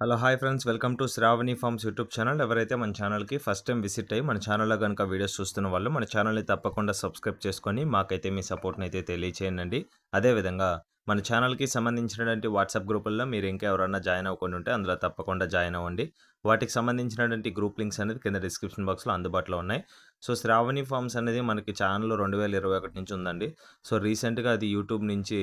Hello hi friends. Welcome to Sravani farms YouTube channel. ఎవరైతే మన ఛానల్కి ఫస్ట్ టైం విజిట్ అయ్యి మన ఛానల్లో కనుక వీడియోస్ చూస్తున్న వాళ్ళు మన ఛానల్ని తప్పకుండా సబ్స్క్రైబ్ చేసుకొని మాకైతే మీ సపోర్ట్ని అయితే తెలియచేయండి అదేవిధంగా మన ఛానల్కి సంబంధించినటువంటి వాట్సాప్ గ్రూపుల్లో మీరు ఇంకా ఎవరైనా జాయిన్ అవ్వకుండా ఉంటే అందులో తప్పకుండా జాయిన్ అవ్వండి. వాటికి సంబంధించినటువంటి గ్రూప్ లింక్స్ అనేది కింద డిస్క్రిప్షన్ బాక్స్లో అందుబాటులో ఉన్నాయి. సో శ్రావణి ఫార్మ్స్ అనేది మనకి ఛానల్ రెండు వేల ఇరవై ఒకటి నుంచి ఉందండి. సో రీసెంట్గా అది యూట్యూబ్ నుంచి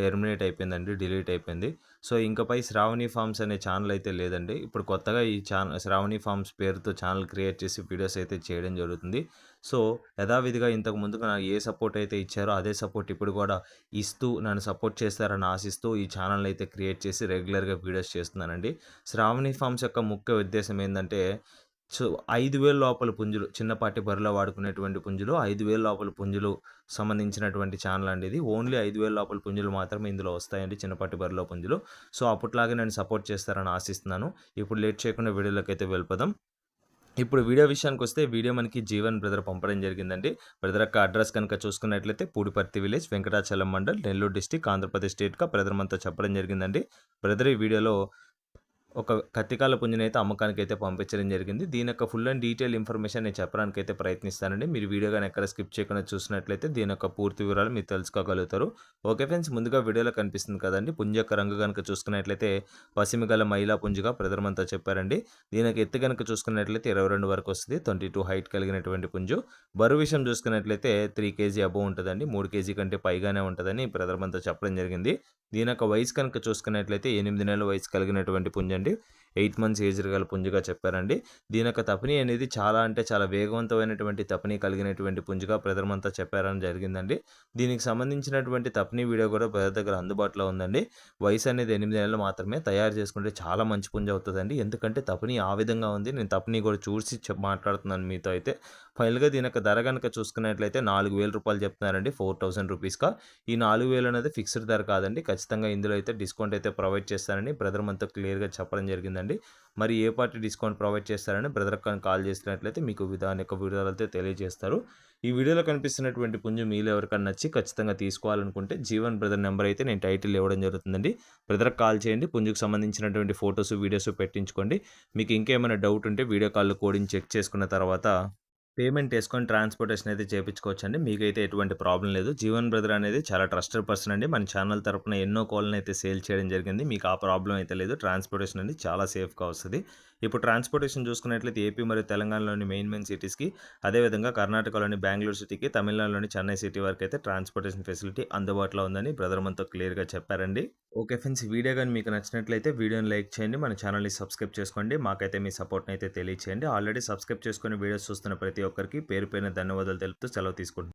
టెర్మినేట్ అయిపోయిందండి డిలీట్ అయిపోయింది. సో ఇంకపై శ్రావణి ఫార్మ్స్ అనే ఛానల్ అయితే లేదండి. ఇప్పుడు కొత్తగా ఈ ఛానల్ శ్రావణి ఫార్మ్స్ పేరుతో ఛానల్ క్రియేట్ చేసి వీడియోస్ అయితే చేయడం జరుగుతుంది. సో యథావిధిగా ఇంతకు ముందుగా నాకు ఏ సపోర్ట్ అయితే ఇచ్చారో అదే సపోర్ట్ ఇప్పుడు కూడా ఇస్తూ నన్ను సపోర్ట్ చేస్తారని ఆశిస్తూ ఈ ఛానల్ అయితే క్రియేట్ చేసి రెగ్యులర్గా వీడియోస్ చేస్తున్నానండి. శ్రావణి ఫార్మ్స్ యొక్క ముఖ్య ఉద్దేశం ఏంటంటే సో ఐదు వేల లోపల పుంజులు చిన్నపాటి బరిలో వాడుకునేటువంటి పుంజులు ఐదు వేల లోపల పుంజులు సంబంధించినటువంటి ఛానల్ అండి ఇది. ఓన్లీ ఐదు వేల లోపల పుంజులు మాత్రమే ఇందులో వస్తాయండి చిన్నపాటి బరిలో పుంజులు. సో అప్పట్లాగే నేను సపోర్ట్ చేస్తారని ఆశిస్తున్నాను. ఇప్పుడు లేట్ చేయకుండా వీడియోలోకి అయితే వెళ్ళిపోదాం. ఇప్పుడు వీడియో విషయానికి వస్తే వీడియో మనకి జీవన్ బ్రదర్ పంపడం జరిగిందండి. బ్రదర్ యొక్క అడ్రస్ కనుక చూసుకున్నట్లయితే పూడిపర్తి విలేజ్ వెంకటాచలం మండల్ నెల్లూరు డిస్టిక్ ఆంధ్రప్రదేశ్ స్టేట్గా బ్రదర్ మనతో చెప్పడం జరిగిందండి. బ్రదర్ ఈ వీడియోలో ఒక కత్తికాల పుంజుని అయితే అమ్మకానికి అయితే పంపించడం జరిగింది. దీని యొక్క ఫుల్ అండ్ డీటెయిల్ ఇన్ఫర్మేషన్ నేను చెప్పడానికి అయితే ప్రయత్నిస్తానండి. మీరు వీడియో కానీ ఎక్కడ స్కిప్ చేయకుండా చూసినట్లయితే దీని యొక్క పూర్తి వివరాలు మీరు తెలుసుకోగలుగుతారు. ఓకే ఫ్రెండ్స్ ముందుగా వీడియోలో కనిపిస్తుంది కదండి. పుంజ యొక్క రంగు కనుక చూసుకున్నట్లయితే పసిమి గల మహిళా పుంజుగా ప్రధానమంతా చెప్పారండి. దీనికి ఎత్తు కనుక చూసుకున్నట్లయితే ఇరవై రెండు వరకు వస్తుంది. ట్వంటీ టూ హైట్ కలిగినటువంటి పుంజు. బరువు విషయం చూసుకున్నట్లయితే త్రీ కేజీ అబోవ్ ఉంటుందండి. మూడు కేజీ కంటే పైగానే ఉంటుందని ప్రధానమంతా చెప్పడం జరిగింది. దీని యొక్క వయసు కనుక చూసుకున్నట్లయితే ఎనిమిది నెలల వయసు కలిగినటువంటి do. ఎయిట్ మంత్స్ ఏజ్ గల పుంజుగా చెప్పారండి. దీని యొక్క తపని అనేది చాలా అంటే చాలా వేగవంతమైనటువంటి తపని కలిగినటువంటి పుంజుగా ప్రజలమంతా చెప్పారని జరిగిందండి. దీనికి సంబంధించినటువంటి తపని వీడియో కూడా ప్రజల దగ్గర అందుబాటులో ఉందండి. వయసు అనేది ఎనిమిది నెలలు మాత్రమే తయారు చేసుకుంటే చాలా మంచి పుంజ అవుతుందండి. ఎందుకంటే తపని ఆ విధంగా ఉంది. నేను తపని కూడా చూసి మాట్లాడుతున్నాను మీతో అయితే. ఫైనల్గా దీని యొక్క ధర కనుక చూసుకున్నట్లయితే నాలుగు వేల రూపాయలు చెప్తున్నారండి. ఫోర్ థౌసండ్ రూపీస్గా ఈ నాలుగు వేలు అనేది ఫిక్స్డ్ ధర కాదండి. ఖచ్చితంగా ఇందులో అయితే డిస్కౌంట్ అయితే ప్రొవైడ్ చేస్తారని బ్రదర్ క్లియర్గా చెప్పడం జరిగిందండి. మరి ఏ పార్టీ డిస్కౌంట్ ప్రొవైడ్ చేస్తారని బ్రదర్ కానీ కాల్ చేసినట్లయితే మీకు దాని యొక్క విడుదలతో తెలియజేస్తారు. ఈ వీడియోలో కనిపిస్తున్నటువంటి పుంజు మీలో ఎవరికైనా నచ్చి ఖచ్చితంగా తీసుకోవాలనుకుంటే జీవన్ బ్రదర్ నెంబర్ అయితే నేను టైటిల్ ఇవ్వడం జరుగుతుందండి. బ్రదర్ కాల్ చేయండి. పుంజుకు సంబంధించినటువంటి ఫొటోస్ వీడియోస్ పెట్టించుకోండి. మీకు ఇంకేమైనా డౌట్ ఉంటే వీడియో కాల్ కోడింగ్ చెక్ చేసుకున్న తర్వాత పేమెంట్ వేసుకొని ట్రాన్స్‌పోర్టేషన్ అయితే చేపించుకోవచ్చండి. మీకైతే ఎటువంటి ప్రాబ్లం లేదు. జీవన్ బ్రదర్ అనేది చాలా ట్రస్టెడ్ పర్సన్ అండి. మన ఛానల్ తరపున ఎన్నో అయితే సేల్ చేయడం జరిగింది. మీకు ఆ ప్రాబ్లం అయితే లేదు. ట్రాన్స్‌పోర్టేషన్ అనేది చాలా సేఫ్‌గా వస్తుంది ఇప్పుడు ట్రాన్స్‌పోర్టేషన్ చూసుకున్నట్లయితే ఏపీ మరియు తెలంగాణలోని మెయిన్ మెయిన్ సిటీస్‌కి అదేవిధంగా కర్ణాటకలోని బెంగళూరు సిటీకి, తమిళనాడులోని చెన్నై సిటీ వరకు అయితే ట్రాన్స్‌పోర్టేషన్ ఫెసిలిటీ అందుబాటులో ఉందని బ్రదర్ మనతో క్లియర్‌గా చెప్పారండి. ఓకే ఫ్రెండ్స్ వీడియో కానీ మీకు నచ్చినట్లయితే వీడియోని లైక్ చేయండి. మన ఛానల్‌ని సబ్స్క్రైబ్ చేసుకోండి. మాకైతే మీ సపోర్ట్‌ని అయితే తెలియచేయండి. ఆల్రెడీ సబ్స్క్రైబ్ చేసుకొని వీడియోస్ చూస్తున్న ప్రతి ఒక్కరికి పేరు పైన ధన్యవాదాలు తెలుపుతూ సెలవు తీసుకుంటున్నాను.